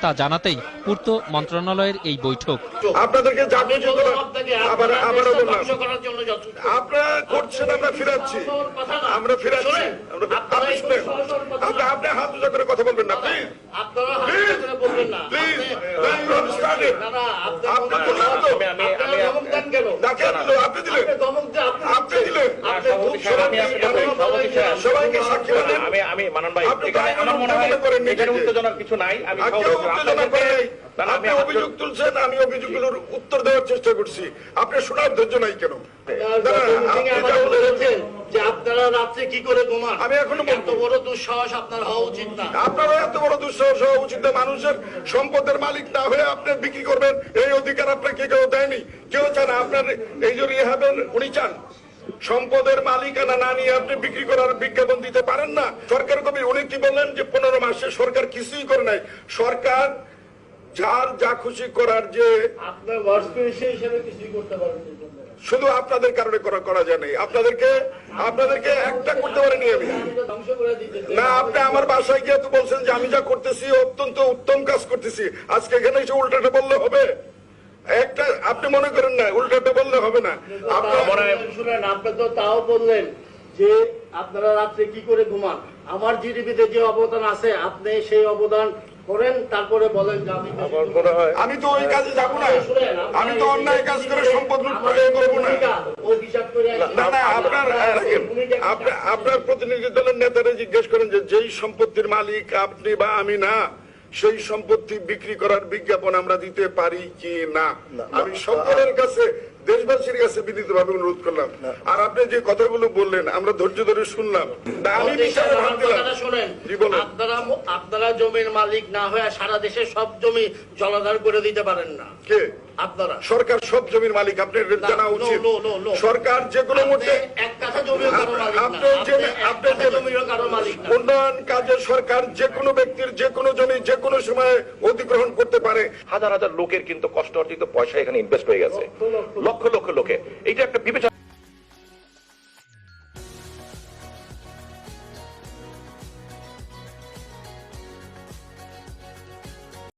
তা জানাতেই পূর্ত মন্ত্রণালয়ের এই বৈঠক। আপনাদেরকে আবার আবারও বললাম। আপনারা করছেন আমরা ফিরাচ্ছি। আমরা ফিরাচ্ছি। আপনি আপনি হাত করে কথা বলবেন না আপনি- দিলেন। আপনি। দিলেন। সবাইকে। আমি মানন ভাই এখানে আমার মনে হয় এখানে উত্তেজনার কিছু নাই আমি আপনি অভিযোগ তুলছেন আমি অভিযোগগুলোর উত্তর দেওয়ার চেষ্টা করছি। আপনি শোনার ধৈর্য নাই কেন? যা আপনারা রাত্রে কি করে ঘুমান আমি এখনও এত বড় দুঃসাহস আপনার হওয়া উচিত না। আপনারও এত বড় দুঃসাহস হওয়া উচিত না। মানুষের সম্পদের মালিক না হয়ে আপনি বিক্রি করবেন এই অধিকার আপনাকে কেউ দেয়নি। কেউ চান আপনার এই যে উনি চান। সম্পদের মালিকানা না নিয়ে আপনি বিক্রি করার বিজ্ঞাপন দিতে পারেন না। সরকার কবি উনি কি বললেন যে পনেরো মাসে সরকার কিছুই করে নাই। সরকার যার যা খুশি করার যে। শুধু আপনাদের কারণে করা করা যায় নাই। আপনাদেরকে আপনাদেরকে একটা করতে পারিনি আমি। না আপনি আমার বাসায় গিয়ে তো বলছেন যে আমি যা করতেছি অত্যন্ত উত্তম কাজ করতেছি। আজকে এখানে এসে উল্টাটা বললে হবে। আপনি মনে করেন না উল্টাটা বললে হবে না। আপনার মনে শুনেন আপনি তো তাও বললেন যে আপনারা রাত্রে কি করে ঘুমান? আমার জিডিপিতে যে অবদান আছে আপনি সেই অবদান করেন তারপরে বলেন যে আমি আমার আমি তো ওই কাজে যাব না। আমি তো অন্যায় কাজ করে সম্পদ লুটপাট করব না। ভূমিকা, ও হিসাব করে না না আপনার আপনার আপনার প্রতিনিধি দলের নেতারা জিজ্ঞেস করেন যে যেই সম্পত্তির মালিক আপনি বা আমি না সেই সম্পত্তি বিক্রি করার বিজ্ঞাপন আমরা দিতে পারি কি না? আমি সকলের কাছে দেশবাসীর কাছে বিনীত ভাবে অনুরোধ করলাম। আর আপনি যে কথাগুলো বললেন আমরা ধৈর্য ধরে শুনলাম। আপনারা আপনারা জমির মালিক না হয়ে সারা দেশের সব জমি জলাধার করে দিতে পারেন না। কে? আপনারা। সরকার সব জমির মালিক আপনার জানা উচিত. সরকার যে কোনো আপনি মুহূর্তে এক কাঠা জমিও কারও মালিক না। আপনি আপনি যে- এক আপনি কাঠা যে- জমিও কারও মালিক না। উন্নয়ন কাজে সরকার যে কোনো ব্যক্তির যে কোনো জমি যে কোনো সময় অধিগ্রহণ করতে পারে। হাজার হাজার লোকের কিন্তু কষ্ট অর্জিত পয়সা এখানে ইনভেস্ট হয়ে গেছে। লক্ষ লক্ষ লোকের এইটা একটা বিবেচনা